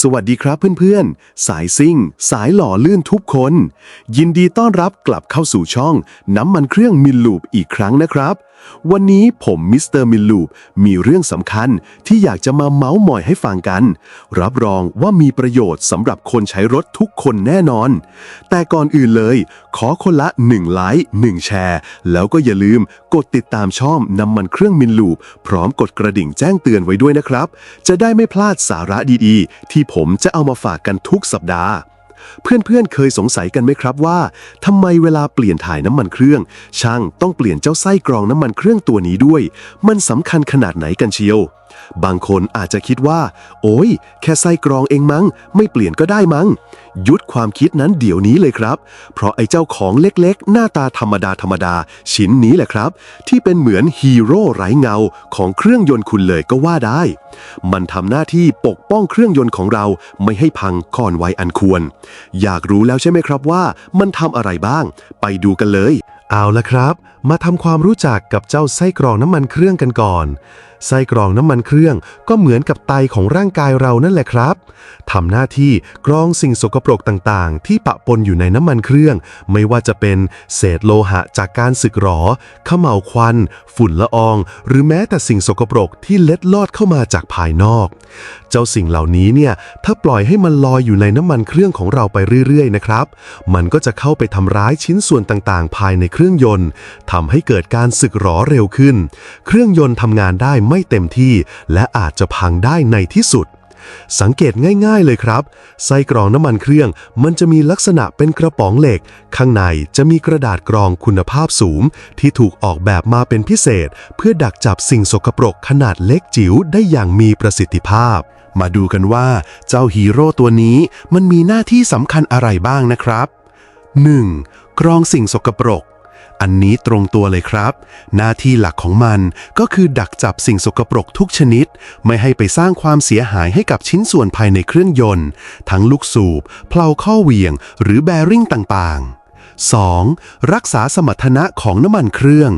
สวัสดีครับเพื่อนๆ สายซิ่ง สายหล่อลื่นทุกคน ยินดีต้อนรับกลับเข้าสู่ช่อง น้ำมันเครื่องมิลลูปอีกครั้งนะครับ วันนี้ผมมิสเตอร์มิลลูปมีเรื่องสำคัญที่อยากจะมาเมาส์มอยให้ฟังกัน รับรองว่ามีประโยชน์สำหรับคนใช้รถทุกคนแน่นอน แต่ก่อนอื่นเลย ขอคนละ 1 ไลค์1แชร์ แล้วก็อย่าลืมกดติดตามช่องน้ำมันเครื่องมิลลูปพร้อมกดกระดิ่งแจ้งเตือนไว้ด้วยนะครับ จะได้ไม่พลาดสาระดีๆที่ผมจะเอามาฝากกันทุกสัปดาห์ เพื่อนๆเคยสงสัยกันไหมครับว่าทำไมเวลาเปลี่ยนถ่ายน้ำมันเครื่อง ช่างต้องเปลี่ยนเจ้าไส้กรองน้ำมันเครื่องตัวนี้ด้วย มันสำคัญขนาดไหนกันเชียวบางคนอาจจะคิดว่า โอ้ย แค่ไส้กรองเองมั้ง ไม่เปลี่ยนก็ได้มั้ง ยุดความคิดนั้นเดี๋ยวนี้เลยครับ เพราะไอ้เจ้าของเล็กๆ หน้าตาธรรมดาธรรมดา ชิ้นนี้แหละครับ ที่เป็นเหมือนฮีโร่ไร้เงาของเครื่องยนต์คุณเลยก็ว่าได้ มันทำหน้าที่ปกป้องเครื่องยนต์ของเราไม่ให้พังก่อนวัยอันควร อยากรู้แล้วใช่ไหมครับว่า มันทำอะไรบ้าง ไปดูกันเลย เอาละครับ มาทำความรู้จักกับเจ้าไส้กรองน้ำมันเครื่องกันก่อนไส้กรองน้ำมันเครื่องก็เหมือนกับไตของร่างกายเรานั่นแหละครับ ทำหน้าที่กรองสิ่งสกปรกต่างๆ ที่ปะปนอยู่ในน้ำมันเครื่อง ไม่ว่าจะเป็นเศษโลหะจากการสึกหรอขม่าควัน ฝุ่นละออง หรือแม้แต่สิ่งสกปรกที่เล็ดลอดเข้ามาจากภายนอก เจ้าสิ่งเหล่านี้เนี่ยถ้าปล่อยให้มันลอยอยู่ในน้ำมันเครื่องของเราไปเรื่อยๆนะครับ มันก็จะเข้าไปทำร้ายชิ้นส่วนต่างๆ ภายในเครื่องยนต์ทำให้เกิดการสึกหรอเร็วขึ้น เครื่องยนต์ทำงานได้ไม่เต็มที่ และอาจจะพังได้ในที่สุด สังเกตง่ายๆเลยครับ ไส้กรองน้ำมันเครื่อง มันจะมีลักษณะเป็นกระป๋องเหล็ก ข้างในจะมีกระดาษกรองคุณภาพสูง ที่ถูกออกแบบมาเป็นพิเศษ เพื่อดักจับสิ่งสกปรกขนาดเล็กจิ๋วได้อย่างมีประสิทธิภาพ มาดูกันว่า เจ้าฮีโร่ตัวนี้มันมีหน้าที่สำคัญอะไรบ้างนะครับ 1. กรองสิ่งสกปรก อันนี้ตรงตัวเลยครับ หน้าที่หลักของมันก็คือดักจับสิ่งสกปรกทุกชนิด ไม่ให้ไปสร้างความเสียหายให้กับชิ้นส่วนภายในเครื่องยนต์ ทั้งลูกสูบเพลาข้อเวียง หรือแบริ่งต่างๆ 2. รักษาสมรรถนะของน้ำมันเครื่อง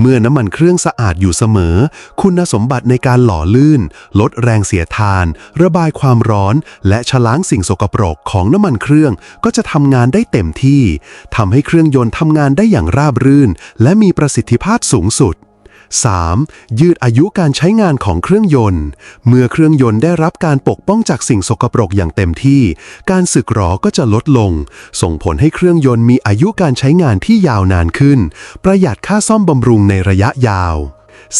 เมื่อน้ำมันเครื่องสะอาดอยู่เสมอ คุณสมบัติในการหล่อลื่น ลดแรงเสียทาน ระบายความร้อน และชะล้างสิ่งสกปรกของน้ำมันเครื่องก็จะทำงานได้เต็มที่ทำให้เครื่องยนต์ทำงานได้อย่างราบรื่น และมีประสิทธิภาพสูงสุด 3. ยืดอายุการใช้งานของเครื่องยนต์ เมื่อเครื่องยนต์ได้รับการปกป้องจากสิ่งสกปรกอย่างเต็มที่ การสึกหรอก็จะลดลง ส่งผลให้เครื่องยนต์มีอายุการใช้งานที่ยาวนานขึ้น ประหยัดค่าซ่อมบำรุงในระยะยาว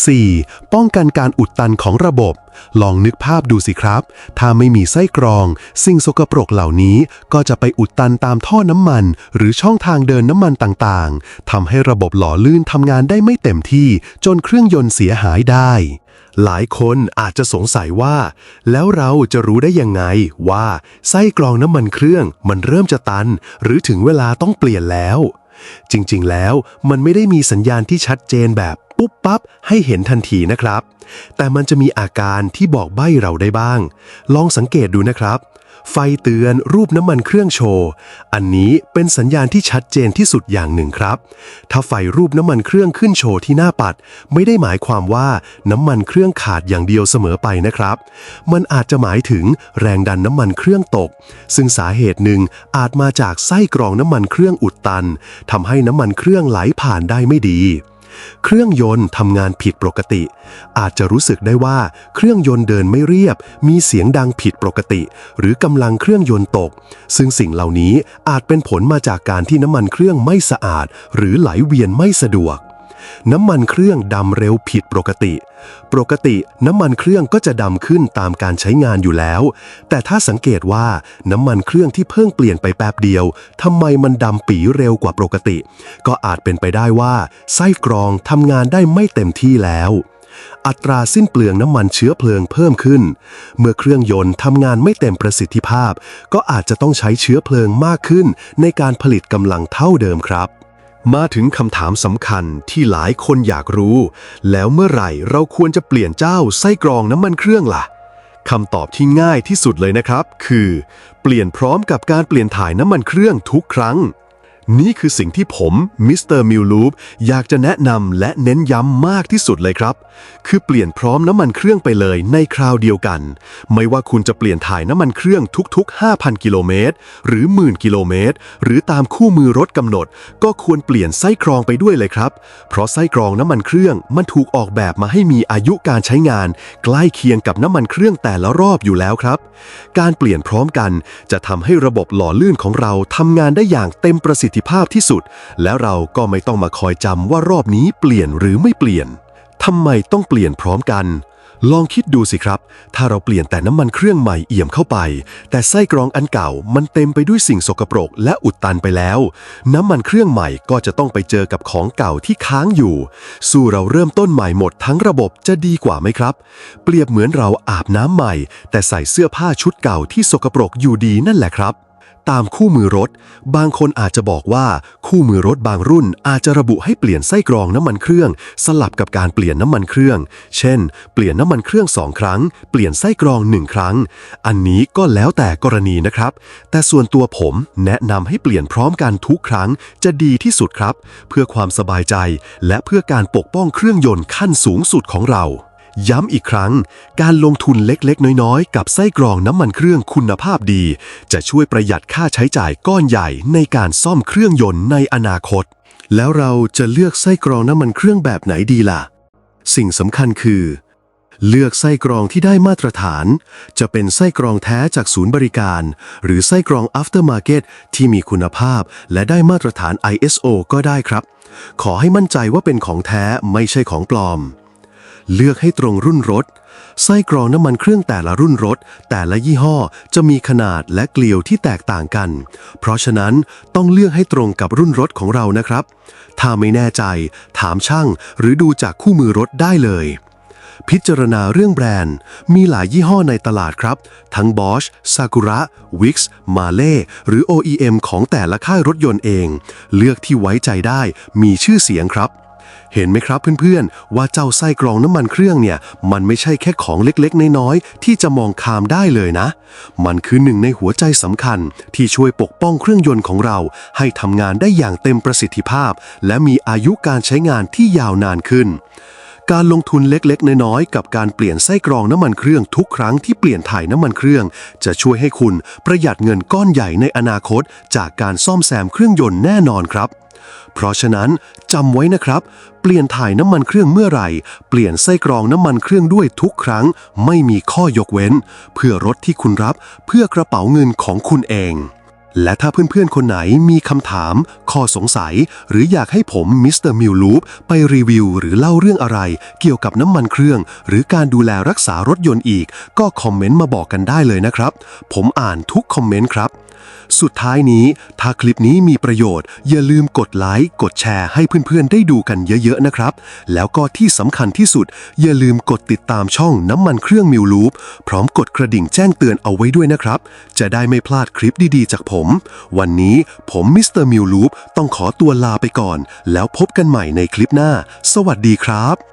4. ป้องกันการอุดตันของระบบ ลองนึกภาพดูสิครับ ถ้าไม่มีไส้กรอง สิ่งสกปรกเหล่านี้ก็จะไปอุดตันตามท่อน้ำมัน หรือช่องทางเดินน้ำมันต่างๆ ทำให้ระบบหล่อลื่นทำงานได้ไม่เต็มที่ จนเครื่องยนต์เสียหายได้ หลายคนอาจจะสงสัยว่า แล้วเราจะรู้ได้ยังไงว่าไส้กรองน้ำมันเครื่องมันเริ่มจะตัน หรือถึงเวลาต้องเปลี่ยนแล้ว จริงๆ แล้วมันไม่ได้มีสัญญาณที่ชัดเจนแบบ ปุ๊บปั๊บให้เห็นทันทีนะครับ แต่มันจะมีอาการที่บอกใบ้เราได้บ้าง ลองสังเกตดูนะครับ ไฟเตือนรูปน้ำมันเครื่องโชว์ อันนี้เป็นสัญญาณที่ชัดเจนที่สุดอย่างหนึ่งครับ ถ้าไฟรูปน้ำมันเครื่องขึ้นโชว์ที่หน้าปัด ไม่ได้หมายความว่าน้ำมันเครื่องขาดอย่างเดียวเสมอไปนะครับ มันอาจจะหมายถึงแรงดันน้ำมันเครื่องตก ซึ่งสาเหตุหนึ่งอาจมาจากไส้กรองน้ำมันเครื่องอุดตันทำให้น้ำมันเครื่องไหลผ่านได้ไม่ดี เครื่องยนต์ทำงานผิดปกติ อาจจะรู้สึกได้ว่าเครื่องยนต์เดินไม่เรียบ มีเสียงดังผิดปกติ หรือกำลังเครื่องยนต์ตก ซึ่งสิ่งเหล่านี้อาจเป็นผลมาจากการที่น้ำมันเครื่องไม่สะอาด หรือไหลเวียนไม่สะดวก น้ำมันเครื่องดำเร็วผิดปกติ ปกติน้ำมันเครื่องก็จะดำขึ้นตามการใช้งานอยู่แล้ว แต่ถ้าสังเกตว่าน้ำมันเครื่องที่เพิ่งเปลี่ยนไปแป๊บเดียวทำไมมันดำปีเร็วกว่าปกติ ก็อาจเป็นไปได้ว่า ไส้กรองทำงานได้ไม่เต็มที่แล้วอัตราสิ้นเปลืองน้ำมันเชื้อเพลิงเพิ่มขึ้น เมื่อเครื่องยนต์ทำงานไม่เต็มประสิทธิภาพ ก็อาจจะต้องใช้เชื้อเพลิงมากขึ้นในการผลิตกำลังเท่าเดิมครับ มาถึงคำถามสำคัญที่หลายคนอยากรู้ แล้วเมื่อไหร่เราควรจะเปลี่ยนเจ้าไส้กรองน้ำมันเครื่องล่ะคำตอบที่ง่ายที่สุดเลยนะครับ คือ เปลี่ยนพร้อมกับการเปลี่ยนถ่ายน้ำมันเครื่องทุกครั้ง นี่คือสิ่งที่ผมมิสเตอร์มิลลูปอยากจะแนะนำและเน้นย้ำมากที่สุดเลยครับ คือเปลี่ยนพร้อมน้ำมันเครื่องไปเลยในคราวเดียวกัน ไม่ว่าคุณจะเปลี่ยนถ่ายน้ำมันเครื่องทุกๆ 5,000 กิโลเมตร หรือหมื่นกิโลเมตร หรือตามคู่มือรถกำหนด ก็ควรเปลี่ยนไส้กรองไปด้วยเลยครับ เพราะไส้กรองน้ำมันเครื่องมันถูกออกแบบมาให้มีอายุการใช้งาน ใกล้เคียงกับน้ำมันเครื่องแต่ละรอบอยู่แล้วครับ การเปลี่ยนพร้อมกัน จะทำให้ระบบหล่อลื่นของเราทำงานได้อย่างเต็มประสิทธิภาพที่สุด และเราก็ไม่ต้องมาคอยจำว่ารอบนี้เปลี่ยนหรือไม่เปลี่ยนทำไมต้องเปลี่ยนพร้อมกัน ลองคิดดูสิครับ ถ้าเราเปลี่ยนแต่น้ำมันเครื่องใหม่เอี่ยมเข้าไป แต่ไส้กรองอันเก่ามันเต็มไปด้วยสิ่งสกปรกและอุดตันไปแล้ว น้ำมันเครื่องใหม่ก็จะต้องไปเจอกับของเก่าที่ค้างอยู่ สู้เราเริ่มต้นใหม่หมดทั้งระบบจะดีกว่าไหมครับ เปรียบเหมือนเราอาบน้ำใหม่ แต่ใส่เสื้อผ้าชุดเก่าที่สกปรกอยู่ดีนั่นแหละครับ ตามคู่มือรถ บางคนอาจจะบอกว่าคู่มือรถบางรุ่นอาจจะระบุให้เปลี่ยนไส้กรองน้ำมันเครื่อง สลับกับการเปลี่ยนน้ำมันเครื่อง เช่น เปลี่ยนน้ำมันเครื่องสองครั้ง เปลี่ยนไส้กรองหนึ่งครั้ง อันนี้ก็แล้วแต่กรณีนะครับ แต่ส่วนตัวผมแนะนำให้เปลี่ยนพร้อมกันทุกครั้งจะดีที่สุดครับ เพื่อความสบายใจ และเพื่อการปกป้องเครื่องยนต์ขั้นสูงสุดของเรา ย้ำอีกครั้ง การลงทุนเล็กๆ น้อยๆ กับไส้กรองน้ำมันเครื่องคุณภาพดี จะช่วยประหยัดค่าใช้จ่ายก้อนใหญ่ในการซ่อมเครื่องยนต์ในอนาคต แล้วเราจะเลือกไส้กรองน้ำมันเครื่องแบบไหนดีล่ะ สิ่งสำคัญคือ เลือกไส้กรองที่ได้มาตรฐาน จะเป็นไส้กรองแท้จากศูนย์บริการ หรือไส้กรอง aftermarket ที่มีคุณภาพ และได้มาตรฐาน ISO ก็ได้ครับ ขอให้มั่นใจว่าเป็นของแท้ไม่ใช่ของปลอม เลือกให้ตรงรุ่นรถ ไส้กรองน้ำมันเครื่องแต่ละรุ่นรถ แต่ละยี่ห้อจะมีขนาดและเกลียวที่แตกต่างกัน เพราะฉะนั้นต้องเลือกให้ตรงกับรุ่นรถของเรานะครับ ถ้าไม่แน่ใจ ถามช่างหรือดูจากคู่มือรถได้เลย พิจารณาเรื่องแบรนด์ มีหลายยี่ห้อในตลาดครับ ทั้ง Bosch, Sakura, Wix, m a l e หรือ OEM ของแต่ละค่ายรถยนต์เอง เลือกที่ไว้ใจได้มีชื่อเสียงครับ เห็นไหมครับเพื่อนๆ ว่าเจ้าไส้กรองน้ำมันเครื่องเนี่ย มันไม่ใช่แค่ของเล็กๆ น้อยๆ ที่จะมองคามได้เลยนะ มันคือหนึ่งในหัวใจสำคัญ ที่ช่วยปกป้องเครื่องยนต์ของเรา ให้ทำงานได้อย่างเต็มประสิทธิภาพ และมีอายุการใช้งานที่ยาวนานขึ้นการลงทุนเล็กๆ น้อยๆ กับการเปลี่ยนไส้กรองน้ำมันเครื่องทุกครั้งที่เปลี่ยนถ่ายน้ำมันเครื่อง จะช่วยให้คุณประหยัดเงินก้อนใหญ่ในอนาคต จากการซ่อมแซมเครื่องยนต์แน่นอนครับ เพราะฉะนั้นจำไว้นะครับ เปลี่ยนถ่ายน้ำมันเครื่องเมื่อไหร่ เปลี่ยนไส้กรองน้ำมันเครื่องด้วยทุกครั้ง ไม่มีข้อยกเว้น เพื่อรถที่คุณรับเพื่อกระเป๋าเงินของคุณเอง และถ้าเพื่อนๆ คนไหนมีคำถาม ข้อสงสัย หรืออยากให้ผมมิสเตอร์มิลลูปไปรีวิวหรือเล่าเรื่องอะไร เกี่ยวกับน้ำมันเครื่อง หรือการดูแลรักษารถยนต์อีก ก็คอมเมนต์มาบอกกันได้เลยนะครับ ผมอ่านทุกคอมเมนต์ครับ สุดท้ายนี้ถ้าคลิปนี้มีประโยชน์ อย่าลืมกดไลค์กดแชร์ให้เพื่อนๆ ได้ดูกันเยอะๆนะครับ แล้วก็ที่สำคัญที่สุด อย่าลืมกดติดตามช่องน้ำมันเครื่องมิวลูปพร้อมกดกระดิ่งแจ้งเตือนเอาไว้ด้วยนะครับ จะได้ไม่พลาดคลิปดีๆ จากผม วันนี้ผมมิสเตอร์มิวลูปต้องขอตัวลาไปก่อน แล้วพบกันใหม่ในคลิปหน้า สวัสดีครับ